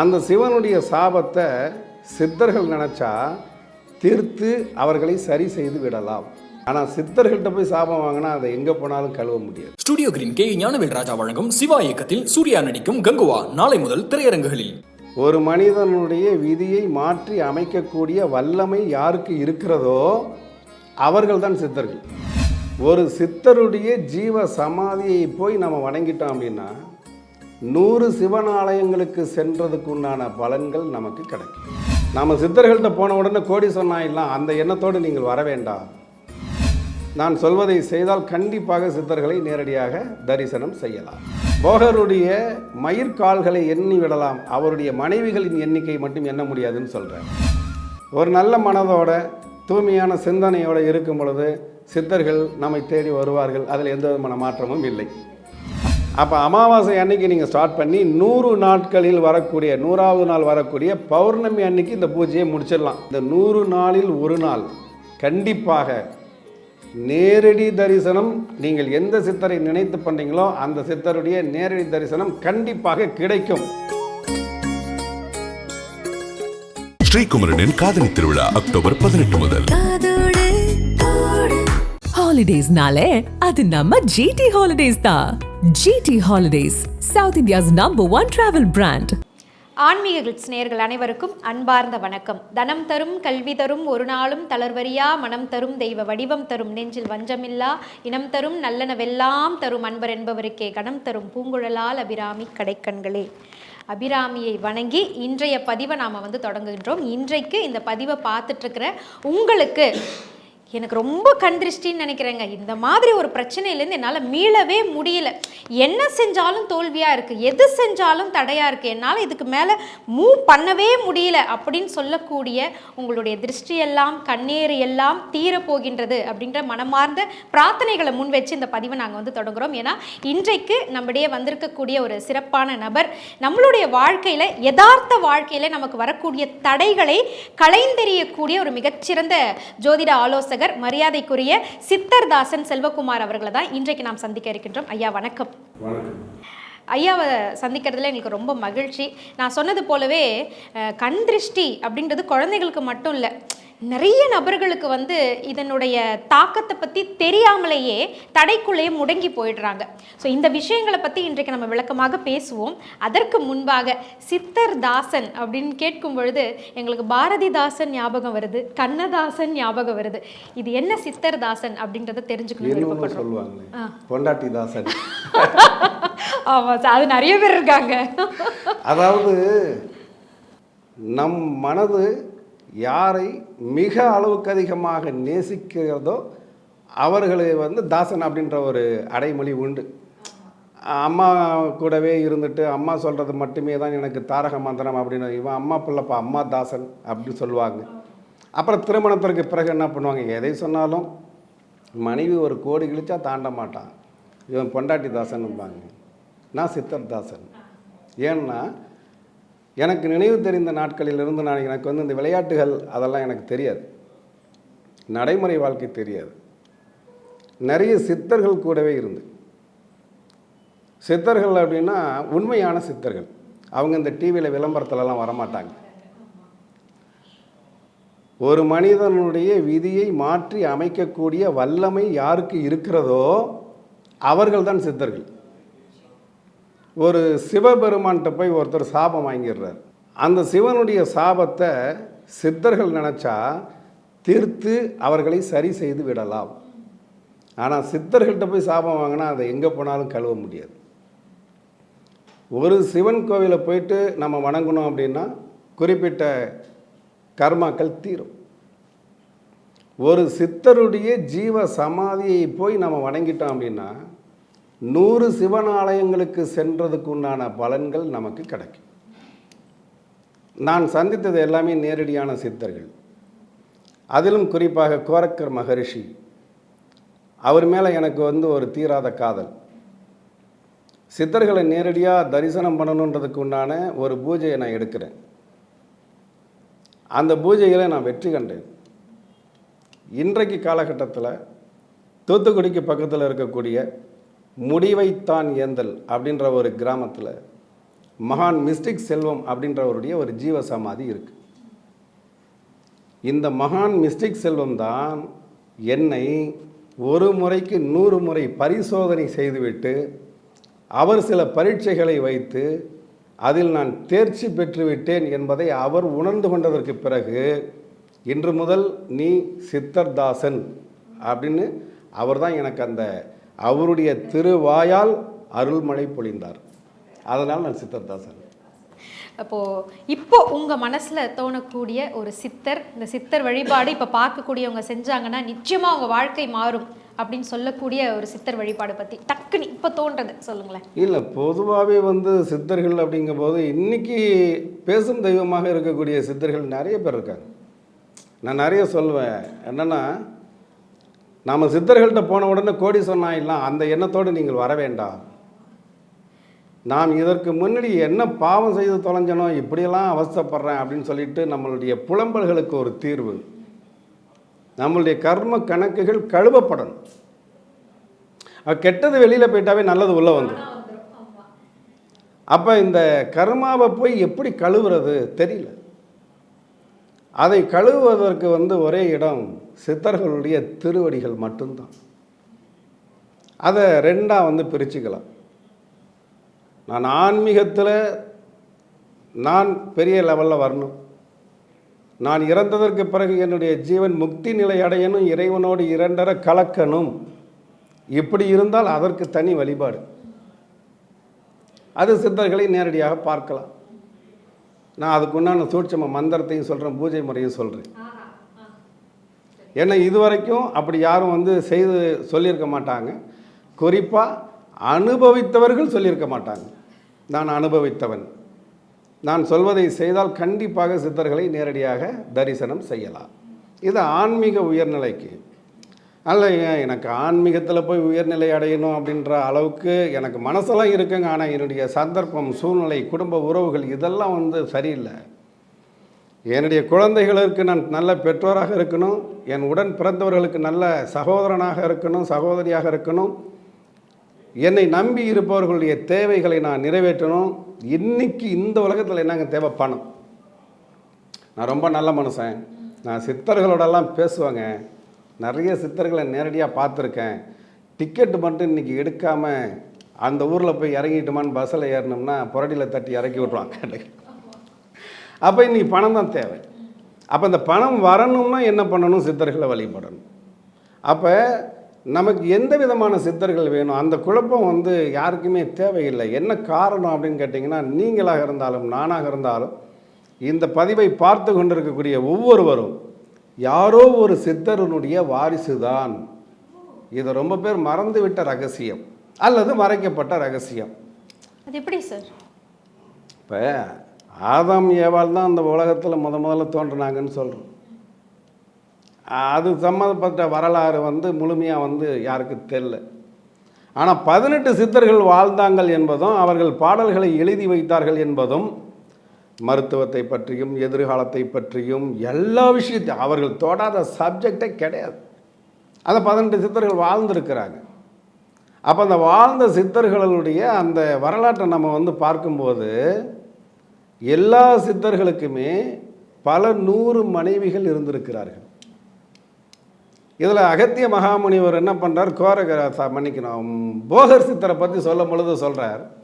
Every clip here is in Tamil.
அந்த சிவனுடைய சாபத்தை சித்தர்கள் நினச்சா தீர்த்து அவர்களை சரி செய்து விடலாம். ஆனால் சித்தர்கள்ட்ட போய் சாபம் வாங்கினா அதை எங்கே போனாலும் கழுவ முடியாது. Studio Green K. Gnanavel Raja வழங்கும் சிவா இயக்கத்தில் சூர்யா நடிக்கும் கங்குவா நாளை முதல் திரையரங்குகளில். ஒரு மனிதனுடைய விதியை மாற்றி அமைக்கக்கூடிய வல்லமை யாருக்கு இருக்கிறதோ அவர்கள்தான் சித்தர்கள். ஒரு சித்தருடைய ஜீவ சமாதியை போய் நம்ம வணங்கிட்டோம் அப்படின்னா நூறு சிவனாலயங்களுக்கு சென்றதுக்கு உண்டான பலன்கள் நமக்கு கிடைக்கும். நாம் சித்தர்கள்ட்ட போன உடனே கோடி சொன்னாயிடலாம் அந்த எண்ணத்தோடு நீங்கள் வர வேண்டாம். நான் சொல்வதை செய்தால் கண்டிப்பாக சித்தர்களை நேரடியாக தரிசனம் செய்யலாம். போகருடைய மயிர்கால்களை எண்ணி விடலாம். அவருடைய மனைவிகளின் எண்ணிக்கை மட்டும் எண்ண முடியாதுன்னு சொல்கிறேன் ஒரு நல்ல மனதோட தூய்மையான சிந்தனையோடு இருக்கும் பொழுது சித்தர்கள் நம்மை தேடி வருவார்கள். அதில் எந்த விதமான மாற்றமும் இல்லை. அப்போ அமாவாசை அன்னைக்கு நீங்கள் ஸ்டார்ட் பண்ணி நூறு நாட்களில் வரக்கூடிய நூறாவது நாள் வரக்கூடிய பௌர்ணமி அன்னைக்கு இந்த பூஜையை முடிச்சிடலாம். இந்த நூறு நாளில் ஒரு நாள். கண்டிப்பாக நேரடி தரிசனம் நீங்கள் எந்த சித்தரை நினைத்து பண்ணீங்களோ அந்த சித்தருடைய நேரடி தரிசனம் கண்டிப்பாக கிடைக்கும். ஸ்ரீகுமரனின் காதலி திருவிழா அக்டோபர் பதினெட்டு முதல். ஹாலிடேஸ்னாலே அது நம்ம ஜிடி ஹாலிடேஸ் தான் GT Holidays South India's number one travel brand Aanmeega Glitz அனைவருக்கும் அன்பார்ந்த வணக்கம். தனம் தரும் கல்வி தரும் ஒரு நாளும் தளர்வரியா மனம் தரும் தெய்வ வடிவம் தரும் நெஞ்சில் வஞ்சமில்லா இனம் தரும் நல்லனவெல்லாம் தரும் அன்பர் என்பவருக்கே கணம் தரும் பூங்குழலால் அபிராமி கடைக்கண்களே. அபிராமியை வணங்கி இன்றைய பதிவை நாம் வந்து தொடங்குகின்றோம். இன்றைக்கு இந்த பதிவை பார்த்துட்ருக்கிற உங்களுக்கு எனக்கு ரொம்ப கண்திருஷ்டின்னு நினைக்கிறேங்க. இந்த மாதிரி ஒரு பிரச்சனையிலேருந்து என்னால் மீளவே முடியல. என்ன செஞ்சாலும் தோல்வியாக இருக்குது எது செஞ்சாலும் தடையாக இருக்குது என்னால் இதுக்கு மேலே மூவ் பண்ணவே முடியல அப்படின்னு சொல்லக்கூடிய உங்களுடைய திருஷ்டியெல்லாம் கண்ணீர் எல்லாம் தீரப்போகின்றது அப்படின்ற மனமார்ந்த பிரார்த்தனைகளை முன் வச்சு இந்த பதிவை நாங்கள் வந்து தொடங்குகிறோம் ஏன்னா இன்றைக்கு நம்முடைய வந்திருக்கக்கூடிய ஒரு சிறப்பான நபர் நம்மளுடைய வாழ்க்கையில் யதார்த்த வாழ்க்கையில் நமக்கு வரக்கூடிய தடைகளை களைந்தெறியக்கூடிய ஒரு மிகச்சிறந்த ஜோதிட ஆலோசனை ஆலோசகர் மரியாதைக்குரிய சித்தர்தாசன் செல்வகுமார் அவர்களை தான் இன்றைக்கு நாம் சந்திக்க இருக்கின்றோம். ஐயா வணக்கம். ஐயாவை சந்திக்கிறதுல எங்களுக்கு ரொம்ப மகிழ்ச்சி. நான் சொன்னது போலவே கண் திருஷ்டி அப்படின்றது குழந்தைகளுக்கு மட்டும் இல்லை. நிறைய நபர்களுக்கு வந்து இதனுடைய தாக்கத்தை பற்றி தெரியாமலேயே தடைக்குள்ளேயே முடங்கி போயிடுறாங்க. ஸோ இந்த விஷயங்களை பற்றி இன்றைக்கு நம்ம விளக்கமாக பேசுவோம். அதற்கு முன்பாக சித்தர் தாசன் அப்படின்னு கேட்கும் பொழுது எங்களுக்கு பாரதிதாசன் ஞாபகம் வருது கண்ணதாசன் ஞாபகம் வருது. இது என்ன சித்தர் தாசன் அப்படின்றத தெரிஞ்சுக்கணும் சொல்லுவாங்களே பொண்டாட்டி தாசன். ஆமாம் சார் அது நிறைய பேர் இருக்காங்க. அதாவது நம் மனது யாரை மிக அளவுக்கு அதிகமாக நேசிக்கிறதோ அவர்களை வந்து தாசன் அப்படின்ற ஒரு அடைமொழி உண்டு. அம்மா கூடவே இருந்துட்டு அம்மா சொல்கிறது மட்டுமே தான் எனக்கு தாரக மந்திரம் அப்படின்னு. இவன் அம்மா பிள்ளைப்பா அம்மா தாசன் அப்படின்னு சொல்லுவாங்க. அப்புறம் திருமணத்திற்கு பிறகு என்ன பண்ணுவாங்க? எதை சொன்னாலும் மனைவி ஒரு கோடி கிழிச்சா தாண்ட மாட்டான். இவன் பொண்டாட்டி தாசன்பாங்க நான் சித்தர் தாசன். ஏன்னா எனக்கு நினைவு தெரிந்த நாட்களிலிருந்து நான் எனக்கு வந்து இந்த விளையாட்டுகள் அதெல்லாம் எனக்கு தெரியாது. நடைமுறை வாழ்க்கை தெரியாது. நிறைய சித்தர்கள் கூடவே இருந்து. சித்தர்கள் அப்படின்னா உண்மையான சித்தர்கள். அவங்க இந்த டிவியில் விளம்பரத்துலலாம் வரமாட்டாங்க. ஒரு மனிதனுடைய விதியை மாற்றி அமைக்கக்கூடிய வல்லமை யாருக்கு இருக்கிறதோ அவர்கள்தான் சித்தர்கள். ஒரு சிவபெருமான்கிட்ட போய் ஒருத்தர் சாபம் வாங்கிடுறார். அந்த சிவனுடைய சாபத்தை சித்தர்கள் நினச்சா தீர்த்து அவர்களை சரி செய்து விடலாம். ஆனால் சித்தர்கள்ட்ட போய் சாபம் வாங்கினா அதை எங்கே போனாலும் கழுவ முடியாது. ஒரு சிவன் கோவிலை போயிட்டு நம்ம வணங்கணும் அப்படின்னா குறிப்பிட்ட கர்மாக்கள் தீரும். ஒரு சித்தருடைய ஜீவ சமாதியை போய் நம்ம வணங்கிட்டோம் அப்படின்னா நூறு சிவனாலயங்களுக்கு சென்றதுக்கு உண்டான பலன்கள் நமக்கு கிடைக்கும். நான் சந்தித்தது எல்லாமே நேரடியான சித்தர்கள். அதிலும் குறிப்பாக கோரக்கர் மகரிஷி. அவர் மேலே எனக்கு வந்து ஒரு தீராத காதல். சித்தர்களை நேரடியாக தரிசனம் பண்ணணுன்றதுக்கு உண்டான ஒரு பூஜையை நான் எடுக்கிறேன். அந்த பூஜையில் நான் வெற்றி கண்டேன். இன்றைக்கு காலகட்டத்தில் தூத்துக்குடிக்கு பக்கத்தில் இருக்கக்கூடிய முடிவைத்தான் ஏந்தல் அப்படின்ற ஒரு கிராமத்தில் மகான் மிஸ்டிக் செல்வம் அப்படின்றவருடைய ஒரு ஜீவ சமாதி இருக்கு. இந்த மகான் மிஸ்டிக் செல்வம் தான் என்னை ஒரு முறைக்கு நூறு முறை பரிசோதனை செய்துவிட்டு அவர் சில பரீட்சைகளை வைத்து அதில் நான் தேர்ச்சி பெற்றுவிட்டேன் என்பதை அவர் உணர்ந்து கொண்டதற்கு பிறகு இன்று முதல் நீ சித்தர்தாசன் அப்படின்னு அவர் தான் எனக்கு அந்த அவருடைய திருவாயால் அருள்மழை பொழிந்தார். அதனால் நான் சித்தர்தாசன் அப்போ இப்போ உங்க மனசுல தோணக்கூடிய ஒரு சித்தர் இந்த சித்தர் வழிபாடு இப்ப பார்க்கக்கூடியவங்க செஞ்சாங்கன்னா நிச்சயமா உங்க வாழ்க்கை மாறும் அப்படின்னு சொல்லக்கூடிய ஒரு சித்தர் வழிபாடு பத்தி டக்குன்னு இப்ப தோன்றது சொல்லுங்களேன். இல்லை பொதுவாகவே வந்து சித்தர்கள் அப்படிங்கும்போது இன்னைக்கு பேசும் தெய்வமாக இருக்கக்கூடிய சித்தர்கள் நிறைய பேர் இருக்காங்க. நான் நிறைய சொல்லுவேன் என்னென்னா நாம் சித்தர்கள்ட்ட போன உடனே கோடி சொன்னாயிடலாம் அந்த எண்ணத்தோடு நீங்கள் வர வேண்டாம். நாம் இதற்கு முன்னாடி என்ன பாவம் செய்து தொலைஞ்சனோ இப்படியெல்லாம் அவஸ்தைப்படுறேன் அப்படின்னு சொல்லிட்டு நம்மளுடைய புலம்பல்களுக்கு ஒரு தீர்வு. நம்மளுடைய கர்ம கணக்குகள் கழுவப்படணும். கெட்டது வெளியில் போயிட்டாவே நல்லது உள்ளே வந்துடும் அப்போ இந்த கர்மாவை போய் எப்படி கழுவுறது? தெரியல. அதை கழுவுவதற்கு வந்து ஒரே இடம் சித்தர்களுடைய திருவடிகள் மட்டும்தான். அதை ரெண்டாக வந்து பிரிச்சுக்கலாம். நான் ஆன்மீகத்தில் நான் பெரிய லெவலில் வரணும். நான் இறந்ததற்கு பிறகு என்னுடைய ஜீவன் முக்தி நிலை அடையணும் இறைவனோடு இரண்டரை கலக்கணும். இப்படி இருந்தால் அதற்கு தனி வழிபாடு. அது சித்தர்களை நேரடியாக பார்க்கலாம். நான் அதுக்கு உண்டான சூட்சம மந்திரத்தையும் சொல்கிறேன் பூஜை முறையும் சொல்கிறேன் ஏன்னா இதுவரைக்கும் அப்படி யாரும் வந்து செய்து சொல்லியிருக்க மாட்டாங்க. குறிப்பாக அனுபவித்தவர்கள் சொல்லியிருக்க மாட்டாங்க. நான் அனுபவித்தவன். நான் சொல்வதை செய்தால் கண்டிப்பாக சித்தர்களை நேரடியாக தரிசனம் செய்யலாம். இது ஆன்மீக உயர்நிலைக்கு. அல்ல எனக்கு ஆன்மீகத்தில் போய் உயர்நிலை அடையணும் அப்படின்ற அளவுக்கு எனக்கு மனசெல்லாம் இருக்குங்க. ஆனால் என்னுடைய சந்தர்ப்பம் சூழ்நிலை குடும்ப உறவுகள் இதெல்லாம் வந்து சரியில்லை. என்னுடைய குழந்தைகளுக்கு நான் நல்ல பெற்றோராக இருக்கணும். என் உடன் பிறந்தவர்களுக்கு நல்ல சகோதரனாக இருக்கணும் சகோதரியாக இருக்கணும். என்னை நம்பி இருப்பவர்களுடைய தேவைகளை நான் நிறைவேற்றணும். இன்னைக்கு இந்த உலகத்தில் என்னங்க தேவை? பணம். நான் ரொம்ப நல்ல மனுஷன். நான் சித்தர்களோடலாம் பேசுவேங்க. நிறைய சித்தர்களை நேரடியாக பார்த்துருக்கேன். டிக்கெட்டு மட்டும் இன்றைக்கி எடுக்காமல் அந்த ஊரில் போய் இறங்கிட்டுமான்னு பஸ்ஸில் ஏறினோம்னா புரடியில் தட்டி இறக்கி விட்ருவாங்க அப்போ இன்றைக்கி பணம் தான் தேவை. அப்போ இந்த பணம் வரணும்னா என்ன பண்ணணும்? சித்தர்களை வழிபடணும். அப்போ நமக்கு எந்த விதமான சித்தர்கள் வேணும்? அந்த குழப்பம் வந்து யாருக்குமே தேவையில்லை. என்ன காரணம் அப்படின்னு கேட்டிங்கன்னா நீங்களாக இருந்தாலும் நானாக இருந்தாலும் இந்த பதிவை பார்த்து கொண்டிருக்கக்கூடிய ஒவ்வொருவரும் யாரோ ஒரு சித்தருனுடைய வாரிசு தான் இது ரொம்ப பேர் மறந்துவிட்ட ரகசியம். அல்லது மறைக்கப்பட்ட ரகசியம். அது எப்படி சார்? இப்போ ஆதாம் ஏவாள் தான் அந்த உலகத்தில் முத முதல்ல தோன்றினாங்கன்னு சொல்கிறோம் அது சம்மந்தப்பட்ட வரலாறு வந்து முழுமையாக வந்து யாருக்கு தெரில ஆனால் பதினெட்டு சித்தர்கள் வாழ்ந்தாங்கள் என்பதும் அவர்கள் பாடல்களை எழுதி வைத்தார்கள் என்பதும் மருத்துவத்தை பற்றியும் எதிர்காலத்தை பற்றியும் எல்லா விஷயத்தையும். அவர்கள் தொடாத சப்ஜெக்டே கிடையாது. அந்த பதினெட்டு சித்தர்கள் வாழ்ந்திருக்கிறாங்க. அப்போ அந்த வாழ்ந்த சித்தர்களுடைய அந்த வரலாற்றை நம்ம வந்து பார்க்கும்போது எல்லா சித்தர்களுக்குமே பல நூறு மனைவிகள் இருந்திருக்கிறார்கள். இதில் அகத்திய மகாமுனிவர் என்ன பண்ணுறார் கோரகர ச- மன்னிக்கணும். போகர் சித்தரை பற்றி சொல்லும் பொழுது சொல்கிறார்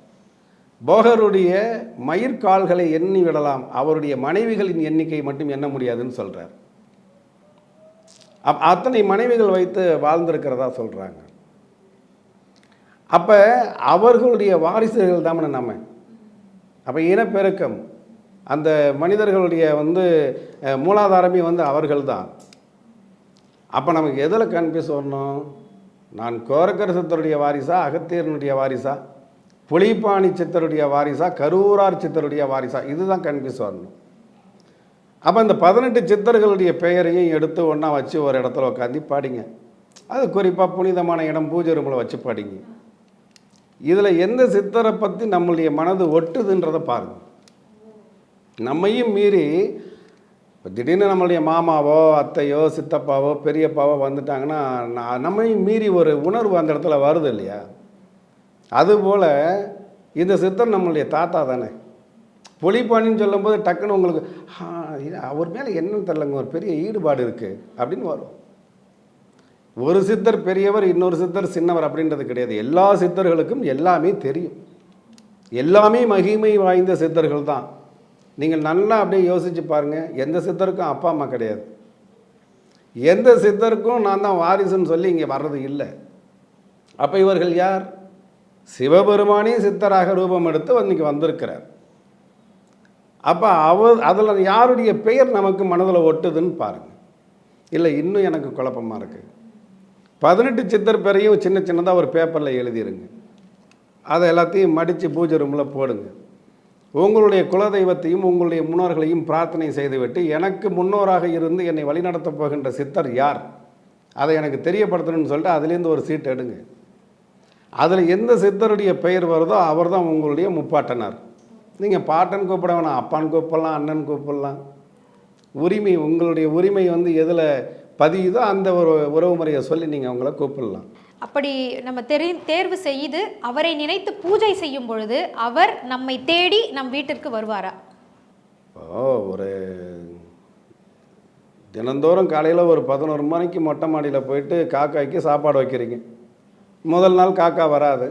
போகருடைய மயிர்கால்களை எண்ணி விடலாம். அவருடைய மனைவிகளின் எண்ணிக்கை மட்டும் எண்ண முடியாதுன்னு சொல்கிறார் அப் அத்தனை மனைவிகள் வைத்து வாழ்ந்திருக்கிறதா சொல்கிறாங்க அப்போ அவர்களுடைய வாரிசுகள் தான் நம்ம அப்போ இனப்பெருக்கம். அந்த மனிதர்களுடைய வந்து மூலாதாரமே வந்து அவர்கள்தான். அப்போ நமக்கு எதில் கன்ஃபியூஸ் வரணும்? நான் கோரக்கரசத்தருடைய வாரிசா அகத்தியனுடைய வாரிசா? புலிப்பாணி சித்தருடைய வாரிசா கரூரார் சித்தருடைய வாரிசா இதுதான் கன்ஃபியூஸ் வரணும். அப்போ இந்த பதினெட்டு சித்தர்களுடைய பெயரையும் எடுத்து ஒன்றா வச்சு ஒரு இடத்துல உட்காந்து பாடிங்க. அது குறிப்பாக புனிதமான இடம் பூஜை ரூமில் வச்சு பாடிங்க. இதில் எந்த சித்தரை பற்றி நம்மளுடைய மனது ஒட்டுதுன்றதை பாருங்க. நம்மையும் மீறி இப்போ திடீர்னு நம்மளுடைய மாமாவோ அத்தையோ சித்தப்பாவோ பெரியப்பாவோ வந்துட்டாங்கன்னா நான் நம்மையும் மீறி ஒரு உணர்வு அந்த இடத்துல வருது இல்லையா? அதுபோல் இந்த சித்தர் நம்மளுடைய தாத்தா தானே? புலிப்பாணின்னு சொல்லும்போது டக்குன்னு உங்களுக்கு அவர் மேலே என்னன்னு தெரிலங்க ஒரு பெரிய ஈடுபாடு இருக்குது அப்படின்னு வரும். ஒரு சித்தர் பெரியவர் இன்னொரு சித்தர் சின்னவர் அப்படின்றது கிடையாது. எல்லா சித்தர்களுக்கும் எல்லாமே தெரியும். எல்லாமே மகிமை வாய்ந்த சித்தர்கள் தான். நீங்கள் நல்லா அப்படியே யோசிச்சு பாருங்கள் எந்த சித்தருக்கும் அப்பா அம்மா கிடையாது. எந்த சித்தருக்கும் நான் தான் வாரிசுன்னு சொல்லி இங்கே வர்றது இல்லை. அப்போ இவர்கள் யார்? சிவபெருமானே சித்தராக ரூபம் எடுத்து இன்னைக்கு வந்திருக்கிறார். அப்போ அவர் அதில் யாருடைய பெயர் நமக்கு மனதில் ஒட்டுதுன்னு பாருங்கள் இல்லை இன்னும் எனக்கு குழப்பமாக இருக்குது பதினெட்டு சித்தர் பேரையும் சின்ன சின்னதாக ஒரு பேப்பரில் எழுதிருங்க. அதை எல்லாத்தையும் மடித்து பூஜை ரூமில் போடுங்க. உங்களுடைய குலதெய்வத்தையும் உங்களுடைய முன்னோர்களையும் பிரார்த்தனை செய்துவிட்டு எனக்கு முன்னோராக இருந்து என்னை வழிநடத்தப் போகின்ற சித்தர் யார்? அதை எனக்கு தெரியப்படுத்தணும்னு சொல்லிட்டு அதுலேருந்து ஒரு சீட் எடுங்க. அதில் எந்த சித்தருடைய பெயர் வருதோ அவர் தான் உங்களுடைய முப்பாட்டனார். நீங்கள் பாட்டன் கூப்பிட வேணாம் அப்பான்னு கூப்பிடலாம் அண்ணன் கூப்பிடலாம். உரிமை உங்களுடைய உரிமை வந்து எதில் பதியுதோ அந்த ஒரு உறவு முறையை சொல்லி நீங்கள் அவங்கள கூப்பிடலாம். அப்படி நம்ம தெரி தேர்வு செய்து அவரை நினைத்து பூஜை செய்யும் பொழுது அவர் நம்மை தேடி நம் வீட்டிற்கு வருவாரா? ஓ ஒரு தினந்தோறும் காலையில் ஒரு பதினோரு மணிக்கு மொட்டை மாடியில் போயிட்டு காக்காய்க்கு சாப்பாடு வைக்கிறீங்க. முதல் நாள் காக்கா வராது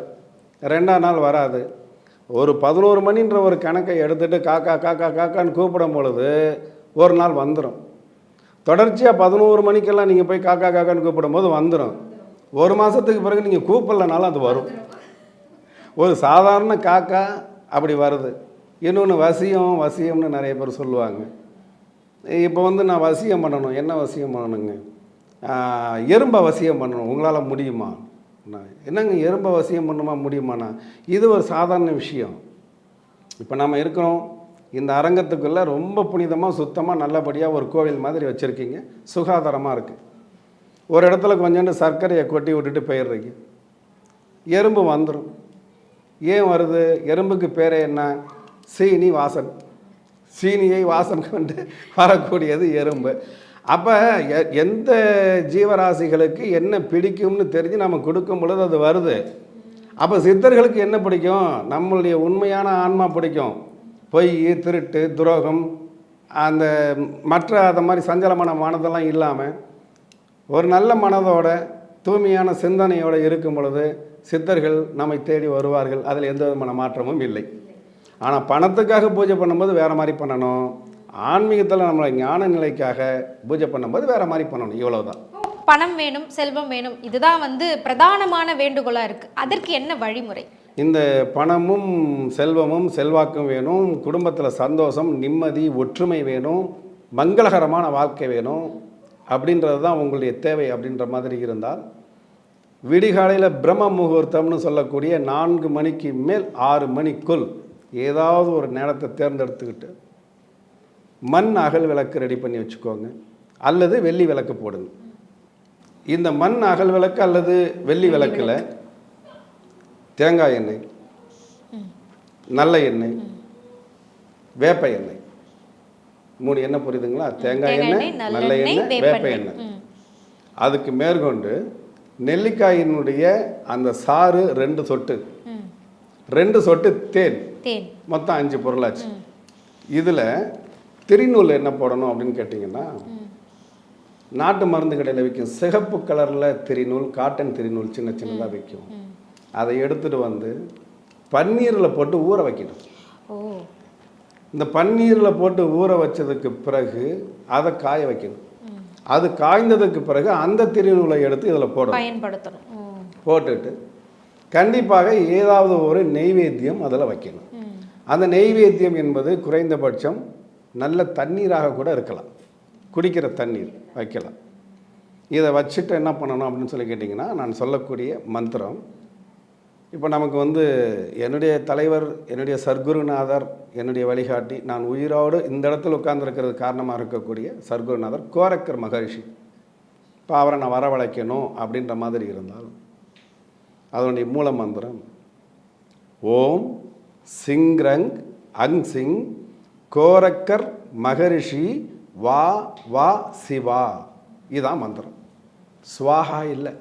ரெண்டாம் நாள் வராது. ஒரு பதினோரு மணின்ற ஒரு கணக்கை எடுத்துகிட்டு காக்கா காக்கா காக்கான்னு கூப்பிடும் பொழுது ஒரு நாள் வந்துடும் தொடர்ச்சியாக பதினோரு மணிக்கெல்லாம் நீங்கள் போய் காக்கா காக்கான்னு கூப்பிடும்போது வந்துடும் ஒரு மாதத்துக்கு பிறகு நீங்கள் கூப்பிடலனாலும் அது வரும். ஒரு சாதாரண காக்கா அப்படி வருது. இன்னொன்று வசியம் வசியம்னு நிறைய பேர் சொல்லுவாங்க. இப்போ வந்து நான் வசியம் பண்ணணும் என்ன வசியம் பண்ணணுங்க? ஆஹ், எறும்பை வசியம் பண்ணணும் உங்களால் முடியுமா? என்னங்க எறும்பை வசியம் பண்ணுமா முடியுமாண்ணா? இது ஒரு சாதாரண விஷயம். இப்போ நம்ம இருக்கிறோம் இந்த அரங்கத்துக்குள்ளே ரொம்ப புனிதமாக சுத்தமாக நல்லபடியாக ஒரு கோவில் மாதிரி வச்சுருக்கீங்க. சுகாதாரமாக இருக்குது ஒரு இடத்துல கொஞ்சோண்டு சர்க்கரையை கொட்டி விட்டுட்டு போயிடுறீங்க. எறும்பு வந்துடும் ஏன் வருது? எறும்புக்கு பேரே என்ன? சீனி வாசன். சீனியை வாசன் கொண்டு வரக்கூடியது எறும்பு. அப்போ எந்த ஜீவராசிகளுக்கு என்ன பிடிக்கும்னு தெரிஞ்சு நம்ம கொடுக்கும் பொழுது அது வருது. அப்போ சித்தர்களுக்கு என்ன பிடிக்கும்? நம்மளுடைய உண்மையான ஆன்மா பிடிக்கும். பொய் திருட்டு துரோகம் அந்த மற்ற அதை மாதிரி சஞ்சலமான மனதெல்லாம் இல்லாமல் ஒரு நல்ல மனதோட தூய்மையான சிந்தனையோடு இருக்கும் பொழுது சித்தர்கள் நம்மை தேடி வருவார்கள். அதில் எந்த விதமான மாற்றமும் இல்லை. ஆனால் பணத்துக்காக பூஜை பண்ணும்போது வேறு மாதிரி பண்ணணும். ஆன்மீகத்தில் நம்மளை ஞான நிலைக்காக பூஜை பண்ணும்போது வேறு மாதிரி பண்ணணும் இவ்வளவுதான். பணம் வேணும் செல்வம் வேணும் இதுதான் வந்து பிரதானமான வேண்டுகோளா இருக்கு. அதற்கு என்ன வழிமுறை? இந்த பணமும் செல்வமும் செல்வாக்கும் வேணும் குடும்பத்தில் சந்தோஷம் நிம்மதி ஒற்றுமை வேணும் மங்களகரமான வாழ்க்கை வேணும் அப்படின்றது தான் உங்களுடைய தேவை அப்படின்ற மாதிரி இருந்தால் விடிகாலையில் பிரம்ம முகூர்த்தம்னு சொல்லக்கூடிய நான்கு மணிக்கு மேல் ஆறு மணிக்குள் ஏதாவது ஒரு நேரத்தை தேர்ந்தெடுத்துக்கிட்டு மண் அகல் விளக்கு ரெடி பண்ணி வச்சுக்கோங்க. அல்லது வெள்ளி விளக்கு போடுங்க இந்த மண் அகல் விளக்கு அல்லது வெள்ளி விளக்கில் தேங்காய் எண்ணெய் நல்ல எண்ணெய் வேப்ப எண்ணெய். மூணு எண்ணெய் புரியுதுங்களா? தேங்காய் எண்ணெய் நல்ல எண்ணெய் வேப்ப எண்ணெய். அதுக்கு மேற்கொண்டு நெல்லிக்காயினுடைய அந்த சாறு ரெண்டு சொட்டு. ரெண்டு சொட்டு தேன். மொத்தம் அஞ்சு பொருளாச்சு. இதில் திரிநூல் என்ன போடணும் அப்படின்னு கேட்டிங்கன்னா நாட்டு மருந்து கடையில் விற்கும் சிகப்பு கலரில் திரிநூல் காட்டன் திரிநூல் சின்ன சின்னதாக விற்கும் அதை எடுத்துகிட்டு வந்து பன்னீரில் போட்டு ஊற வைக்கணும். இந்த பன்னீரில் போட்டு ஊற வச்சதுக்கு பிறகு அதை காய வைக்கணும். அது காய்ந்ததுக்கு பிறகு அந்த திரிநூலை எடுத்து இதில் போடணும். பயன்படுத்தணும். போட்டுட்டு கண்டிப்பாக ஏதாவது ஒரு நெய்வேத்தியம் அதில் வைக்கணும். அந்த நெய்வேத்தியம் என்பது குறைந்தபட்சம் நல்ல தண்ணீராக கூட இருக்கலாம். குடிக்கிற தண்ணீர் வைக்கலாம். இதை வச்சுட்டு என்ன பண்ணணும் அப்படின்னு சொல்லி கேட்டிங்கன்னா நான் சொல்லக்கூடிய மந்திரம். இப்போ நமக்கு வந்து என்னுடைய தலைவர் என்னுடைய சர்க்குருநாதர் என்னுடைய வழிகாட்டி நான் உயிரோடு இந்த இடத்துல உட்கார்ந்துருக்கிறது காரணமாக இருக்கக்கூடிய சர்க்குருநாதர் கோரக்கர் மகரிஷி. இப்போ அவரை நான் வரவழைக்கணும் அப்படின்ற மாதிரி இருந்தால் அதனுடைய மூல மந்திரம் ஓம் சிங்ரங் அங் சிங் கோரக்கர் மகரிஷி வா வா சிவா. இதுதான் மந்திரம். சுவாகா இல்லை.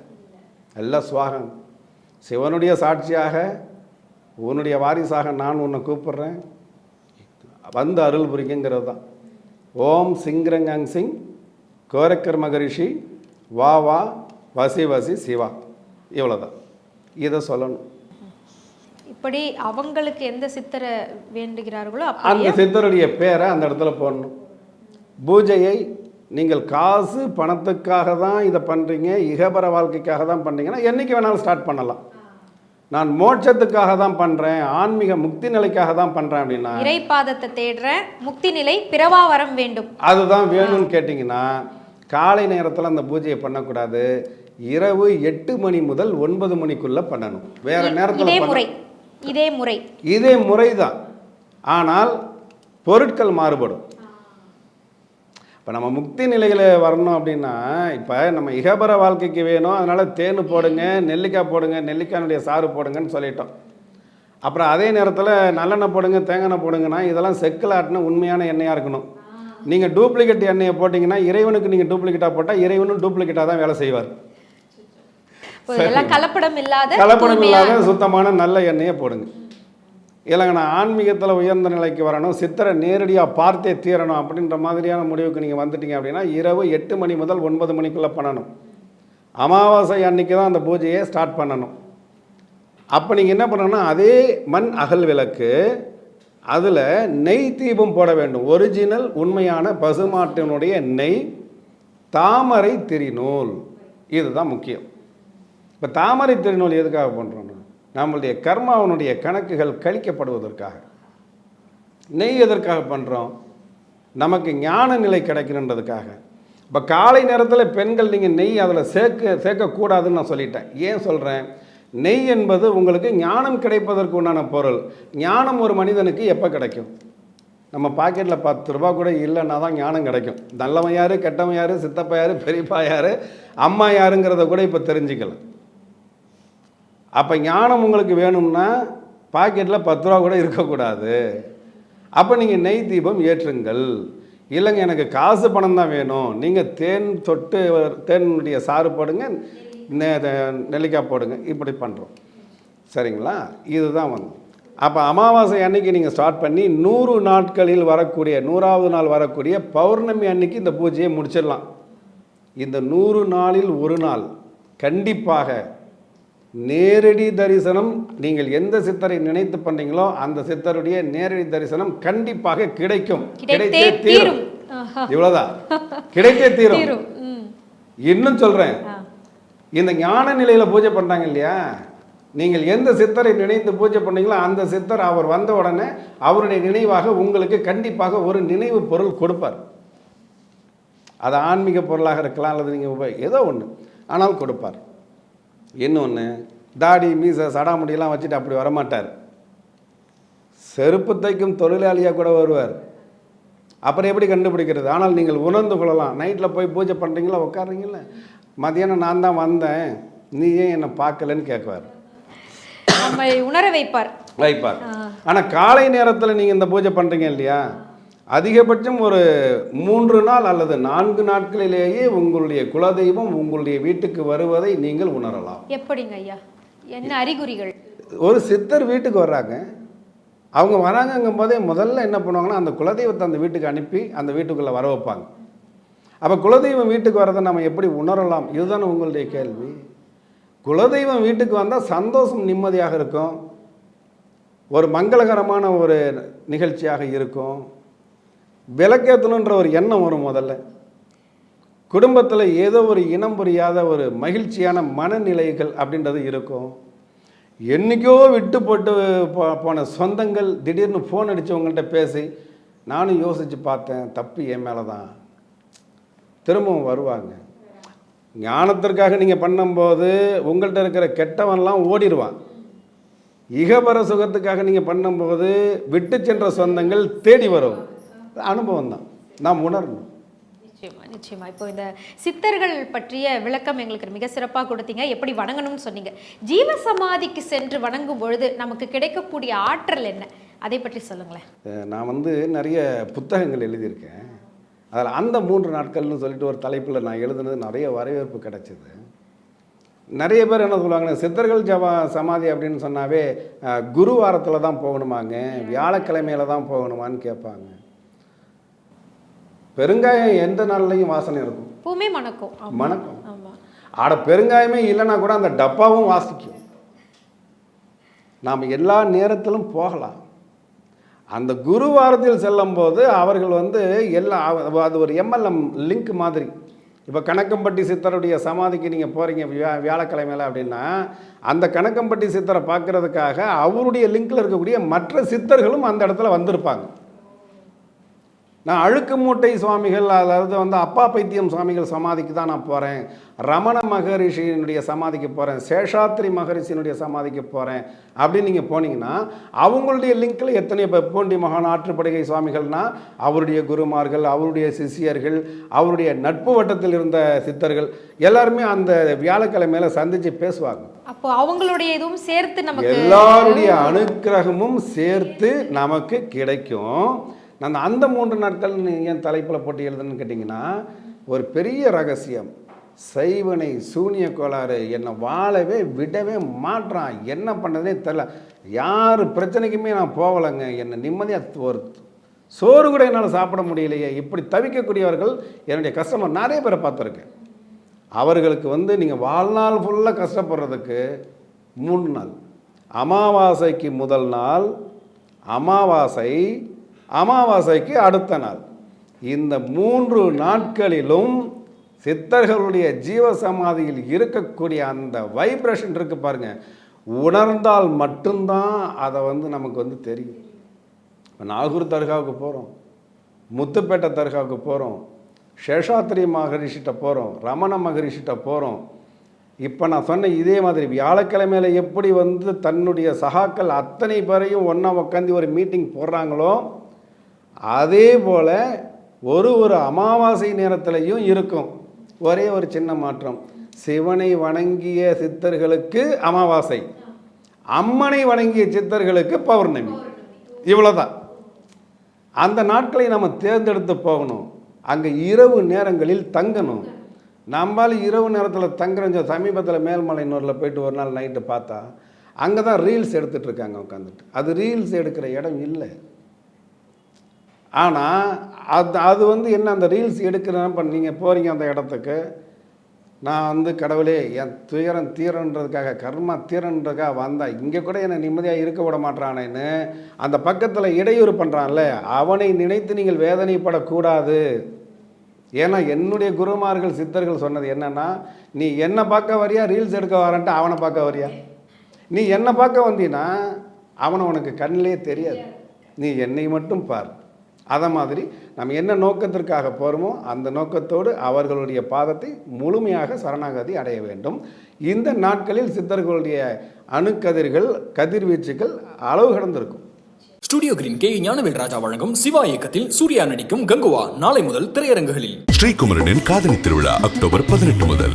எல்லாம் சுவாகம். சிவனுடைய சாட்சியாக உன்னுடைய வாரிசாக நான் உன்னை கூப்பிடுறேன். வந்து அருள் புரிக்குங்கிறது தான். ஓம் சிங்ரங்காங் சிங் கோரக்கர் மகரிஷி வா வா வசி வசி சிவா. இவ்வளோதான் இதை சொல்லணும். இப்படி அவங்களுக்கு எந்த சித்தரை வேண்டுகிறார்களோ அந்த சித்தருடைய பேரை அந்த இடத்துல போடணும். பூஜையை நீங்கள் காசு பணத்துக்காக தான் இதை பண்ணுறீங்க இகபர வாழ்க்கைக்காக தான் பண்ணுறீங்கன்னா என்றைக்கு வேணாலும் ஸ்டார்ட் பண்ணலாம். நான் மோட்சத்துக்காக தான் பண்ணுறேன் ஆன்மீக முக்தி நிலைக்காக தான் பண்ணுறேன் அப்படின்னா இறைப்பாதத்தை தேடுறேன் முக்தி நிலை பிறவா வரம் வேண்டும். அதுதான் வேணும்னு கேட்டிங்கன்னா காலை நேரத்தில் அந்த பூஜையை பண்ணக்கூடாது. இரவு எட்டு மணி முதல் ஒன்பது மணிக்குள்ளே பண்ணணும். வேற நேரத்தில் முறை. இதே முறை. இதே முறை தான் ஆனால் பொருட்கள் மாறுபடும். இப்போ நம்ம முக்தி நிலையில் வரணும் அப்படின்னா இப்போ நம்ம இகபர வாழ்க்கைக்கு வேணும். அதனால் தேன் போடுங்க நெல்லிக்காய் போடுங்க நெல்லிக்காயினுடைய சாறு போடுங்கன்னு சொல்லிட்டோம். அப்புறம் அதே நேரத்தில் நல்லெண்ணெய் போடுங்க தேங்காய் போடுங்கன்னா இதெல்லாம் செக்கில் ஆட்டின உண்மையான எண்ணெயாக இருக்கணும். நீங்கள் டூப்ளிகேட் எண்ணெயை போட்டிங்கன்னா இறைவனுக்கு நீங்கள் டூப்ளிகேட்டாக போட்டால் இறைவனும் டூப்ளிகேட்டாக தான் வேலை செய்வார். இதெல்லாம் கலப்படம் இல்லாத கலப்படம் இல்லாத சுத்தமான நல்ல எண்ணெயை போடுங்க. இல்லைங்க நான் ஆன்மீகத்தில் உயர்ந்த நிலைக்கு வரணும் சித்தரை நேரடியாக பார்த்தே தீரணும் அப்படின்ற மாதிரியான முடிவுக்கு நீங்கள் வந்துட்டீங்க அப்படின்னா இரவு எட்டு மணி முதல் ஒன்பது மணிக்குள்ளே பண்ணணும். அமாவாசை அன்னைக்கு தான் அந்த பூஜையை ஸ்டார்ட் பண்ணணும். அப்போ நீங்கள் என்ன பண்ணணும்னா அதே மண் அகல் விளக்கு அதில் நெய் தீபம் போட வேண்டும். ஒரிஜினல் உண்மையான பசுமாட்டினுடைய நெய் தாமரை திரிநூல். இதுதான் முக்கியம். இப்போ தாமரை திருநூல் எதுக்காக பண்ணுறோம் நம்மளுடைய கர்மாவனுடைய கணக்குகள் கழிக்கப்படுவதற்காக. நெய் எதற்காக பண்ணுறோம் நமக்கு ஞான நிலை கிடைக்கணுன்றதுக்காக. இப்போ காலை நேரத்தில் பெண்கள் நீங்கள் நெய் அதில் சேர்க்க சேர்க்கக்கூடாதுன்னு நான் சொல்லிட்டேன். ஏன் சொல்கிறேன் நெய் என்பது உங்களுக்கு ஞானம் கிடைப்பதற்கு உண்டான பொருள். ஞானம் ஒரு மனிதனுக்கு எப்போ கிடைக்கும்? நம்ம பாக்கெட்டில் பத்து ரூபா கூட இல்லைன்னா தான் ஞானம் கிடைக்கும். நல்லவன் யார் கெட்டவன் யார் சித்தப்பா யார் பெரியப்பா யார் அம்மா யாருங்கிறத கூட இப்போ தெரிஞ்சுக்கலாம். அப்போ ஞானம் உங்களுக்கு வேணும்னா பாக்கெட்டில் பத்து ரூபா கூட இருக்கக்கூடாது. அப்போ நீங்கள் நெய் தீபம் ஏற்றுங்கள். இல்லைங்க எனக்கு காசு பணம் தான் வேணும். நீங்கள் தேன் தொட்டு தேனுடைய சாறு போடுங்க நெல்லிக்காய் போடுங்க. இப்படி பண்ணுறோம் சரிங்களா? இதுதான் வந்து. அப்போ அமாவாசை அன்னைக்கு நீங்கள் ஸ்டார்ட் பண்ணி நூறு நாட்களில் வரக்கூடிய நூறாவது நாள் வரக்கூடிய பௌர்ணமி அன்னைக்கு இந்த பூஜையை முடிச்சிடலாம். இந்த நூறு நாளில் ஒரு நாள். கண்டிப்பாக நேரடி தரிசனம் நீங்கள் எந்த சித்தரை நினைத்து பண்ணீங்களோ அந்த சித்தருடைய நேரடி தரிசனம் கண்டிப்பாக கிடைக்கும். கிடைத்தே தீரும். இவ்வளவுதான். கிடைத்தே தீரும். இன்னும் சொல்றேன். இந்த ஞான நிலையில பூஜை பண்றாங்க இல்லையா? நீங்கள் எந்த சித்தரை நினைத்து பூஜை பண்ணீங்களோ அந்த சித்தர் அவர் வந்த உடனே அவருடைய நினைவாக உங்களுக்கு கண்டிப்பாக ஒரு நினைவு பொருள் கொடுப்பார். அது ஆன்மீக பொருளாக இருக்கலாம் அல்லது நீங்கள் ஏதோ ஒன்று ஆனால் கொடுப்பார். இன்னொன்று தாடி மீச சடாமுடியெல்லாம் வச்சுட்டு அப்படி வரமாட்டார். செருப்பு தைக்கும் தொழிலாளியாக கூட வருவார். அப்புறம் எப்படி கண்டுபிடிக்கிறது? ஆனால் நீங்கள் உணர்ந்து கொள்ளலாம். நைட்டில் போய் பூஜை பண்ணுறீங்களா உட்காருறீங்களா மதியானம் நான் தான் வந்தேன். நீ ஏன் என்னை பார்க்கலன்னு கேட்குவார். உணர வைப்பார். வைப்பார். ஆனால் காலை நேரத்தில் நீங்கள் இந்த பூஜை பண்ணுறீங்க இல்லையா? அதிகபட்சம் ஒரு மூன்று நாள் அல்லது நான்கு நாட்களிலேயே உங்களுடைய குலதெய்வம் உங்களுடைய வீட்டுக்கு வருவதை நீங்கள் உணரலாம். எப்படிங்க ஐயா? என்ன அறிகுறிகள்? ஒரு சித்தர் வீட்டுக்கு வர்றாங்க. அவங்க வராங்கங்கும் போதே முதல்ல என்ன பண்ணுவாங்கன்னா அந்த குலதெய்வத்தை அந்த வீட்டுக்கு அனுப்பி அந்த வீட்டுக்குள்ளே வர வைப்பாங்க. அப்போ குலதெய்வம் வீட்டுக்கு வரதை நம்ம எப்படி உணரலாம்? இதுதானே உங்களுடைய கேள்வி. குலதெய்வம் வீட்டுக்கு வந்தால் சந்தோஷம் நிம்மதியாக இருக்கும். ஒரு மங்களகரமான ஒரு நிகழ்ச்சியாக இருக்கும். விளக்கேற்றணுன்ற ஒரு எண்ணம் வரும் முதல்ல. குடும்பத்தில் ஏதோ ஒரு இனம் புரியாத ஒரு மகிழ்ச்சியான மனநிலைகள் அப்படின்றது இருக்கும். என்னைக்கோ விட்டு போட்டு போ- போன சொந்தங்கள் திடீர்னு ஃபோன் அடித்தவங்கள்ட்ட பேசி நானும் யோசித்து பார்த்தேன் தப்பு என் மேலே தான் திரும்பவும் வருவாங்க. ஞானத்திற்காக நீங்கள் பண்ணும்போது உங்கள்கிட்ட இருக்கிற கெட்டவன்லாம் ஓடிடுவான் இகபர சுகத்துக்காக நீங்கள் பண்ணும்போது விட்டு சென்ற சொந்தங்கள் தேடி வரும். அனுபவம் தான் நாம் உணரணும். நிச்சயமா நிச்சயமா. இப்போ இந்த சித்தர்கள் பற்றிய விளக்கம் எங்களுக்கு மிக சிறப்பாக கொடுத்தீங்க. எப்படி வணங்கணும்னு சொன்னீங்க. ஜீவ சமாதிக்கு சென்று வணங்கும் பொழுது நமக்கு கிடைக்கக்கூடிய ஆற்றல் என்ன? அதை பற்றி சொல்லுங்களேன். நான் வந்து நிறைய புத்தகங்கள் எழுதியிருக்கேன். அதில் அந்த மூன்று நாட்கள்னு சொல்லிட்டு ஒரு தலைப்பில் நான் எழுதுனது நிறைய வரவேற்பு கிடைச்சிது. நிறைய பேர் என்ன சொல்லுவாங்கன்னா சித்தர்கள் ஜபா சமாதி அப்படின்னு சொன்னாவே குருவாரத்தில் தான் போகணுமாங்க. வியாழக்கிழமையில தான் போகணுமான்னு கேட்பாங்க. பெருங்காயம் எந்த நாள்லையும் வாசனை இருக்கும். பூமே மணக்கும். மணக்கும். ஆட பெருங்காயமே இல்லைன்னா கூட அந்த டப்பாவும் வாசிக்கும். நாம் எல்லா நேரத்திலும் போகலாம். அந்த குருவாரத்தில் செல்லும்போது அவர்கள் வந்து எல்லா அது ஒரு எம்எல்எம் லிங்க் மாதிரி. இப்போ கணக்கம்பட்டி சித்தருடைய சமாதிக்கு நீங்கள் போகிறீங்க வியா வியாழக்கிழமையில அப்படின்னா அந்த கணக்கம்பட்டி சித்தரை பார்க்கறதுக்காக அவருடைய லிங்கில் இருக்கக்கூடிய மற்ற சித்தர்களும் அந்த இடத்துல வந்திருப்பாங்க. நான் அழுக்கு மூட்டை சுவாமிகள் அதாவது வந்து அப்பா பைத்தியம் சுவாமிகள் சமாதிக்கு தான் நான் போகிறேன் ரமண மகரிஷியினுடைய சமாதிக்கு போகிறேன் சேஷாத்ரி மகரிஷியினுடைய சமாதிக்கு போகிறேன் அப்படின்னு நீங்கள் போனீங்கன்னா அவங்களுடைய லிங்கில் எத்தனை இப்போ பூண்டி மகான் ஆற்றுப்படுகை சுவாமிகள்னா அவருடைய குருமார்கள் அவருடைய சிஷியர்கள் அவருடைய நட்பு வட்டத்தில் இருந்த சித்தர்கள் எல்லாருமே அந்த வியாழக்கிழமையில சந்தித்து பேசுவாங்க. அப்போ அவங்களுடைய இதுவும் சேர்த்து நமக்கு எல்லாருடைய அனுக்கிரகமும் சேர்த்து நமக்கு கிடைக்கும். நான் அந்த மூன்று நாட்கள் ஏன் தலைப்பில் போட்டு எழுதுன்னு கேட்டிங்கன்னா ஒரு பெரிய ரகசியம். சைவனை சூனிய கோளாறு என்னை வாழவே விடவே மாட்றான். என்ன பண்ணுறதுனே தெரில. யார் பிரச்சனைக்குமே நான் போகலைங்க. என்னை நிம்மதியாக ஒரு சோறு கூட என்னால் சாப்பிட முடியலையே. இப்படி தவிக்கக்கூடியவர்கள் என்னுடைய கஸ்டமர் நிறைய பேரை பார்த்துருக்கேன். அவர்களுக்கு வந்து நீங்கள் வாழ்நாள் ஃபுல்லாக கஷ்டப்படுறதுக்கு மூணு நாள். அமாவாசைக்கு முதல் நாள் அமாவாசை அமாவாசைக்கு அடுத்த நாள். இந்த மூன்று நாட்களிலும் சித்தர்களுடைய ஜீவசமாதியில் இருக்கக்கூடிய அந்த வைப்ரேஷன் இருக்கு பாருங்க. உணர்ந்தால் மட்டும்தான் அதை வந்து நமக்கு வந்து தெரியும். இப்போ நாகூர் தர்காவுக்கு போகிறோம் முத்துப்பேட்டை தர்காவுக்கு போகிறோம் சேஷாத்திரி மகரிஷிட்ட போகிறோம் ரமண மகரிஷிட்ட போகிறோம் இப்போ நான் சொன்ன இதே மாதிரி வியாழக்கிழமையில் எப்படி வந்து தன்னுடைய சகாக்கள் அத்தனை பேரையும் ஒன்றா உட்காந்து ஒரு மீட்டிங் போடுறாங்களோ அதே போல் ஒரு ஒரு அமாவாசை நேரத்திலையும் இருக்கும். ஒரே ஒரு சின்ன மாற்றம். சிவனை வணங்கிய சித்தர்களுக்கு அமாவாசை. அம்மனை வணங்கிய சித்தர்களுக்கு பௌர்ணமி. இவ்வளோதான் அந்த நாட்களை நம்ம தேர்ந்தெடுத்து போகணும். அங்கே இரவு நேரங்களில் தங்கணும். நம்மால் இரவு நேரத்தில் தங்குறோம் சமீபத்தில் மேல்மலையனூரில் போயிட்டு ஒரு நாள் நைட்டு பார்த்தா அங்கே தான் ரீல்ஸ் எடுத்துகிட்ருக்காங்க உட்காந்துட்டு அது ரீல்ஸ் எடுக்கிற இடம் இல்லை. ஆனால் அது அது வந்து என்ன அந்த ரீல்ஸ் எடுக்கிறேன் இப்போ நீங்கள் போகிறீங்க அந்த இடத்துக்கு நான் வந்து கடவுளே என் துயரம் தீரன்றதுக்காக கர்மா தீரன்றதுக்காக வந்தால் இங்கே கூட என்னை நிம்மதியாக இருக்க விட மாட்டானேன்னு அந்த பக்கத்தில் இடையூறு பண்ணுறான்ல அவனை நினைத்து நீங்கள் வேதனைப்படக்கூடாது. ஏன்னா என்னுடைய குருமார்கள் சித்தர்கள் சொன்னது என்னன்னா நீ என்னை பார்க்க வரியா ரீல்ஸ் எடுக்க வரன்ட்டு அவனை பார்க்க வரியா? நீ என்னை பார்க்க வந்தீன்னா அவனை உனக்கு கண்ணிலே தெரியாது. நீ என்னை மட்டும் பார். அதை மாதிரி நம்ம என்ன நோக்கத்திற்காக போகிறோமோ அந்த நோக்கத்தோடு அவர்களுடைய பாதத்தை முழுமையாக சரணாகதி அடைய வேண்டும். இந்த நாட்களில் சித்தர்களுடைய அணுக்கதிர்கள் கதிர்வீச்சுகள் அளவு கடந்திருக்கும். Studio Green K Gnanavel Raja வழங்கும் சிவா இயக்கத்தில் சூர்யா நடிக்கும் கங்குவா நாளை முதல் திரையரங்குகளில். ஸ்ரீகுமரனின் காதலி திருவிழா அக்டோபர் பதினெட்டு முதல்.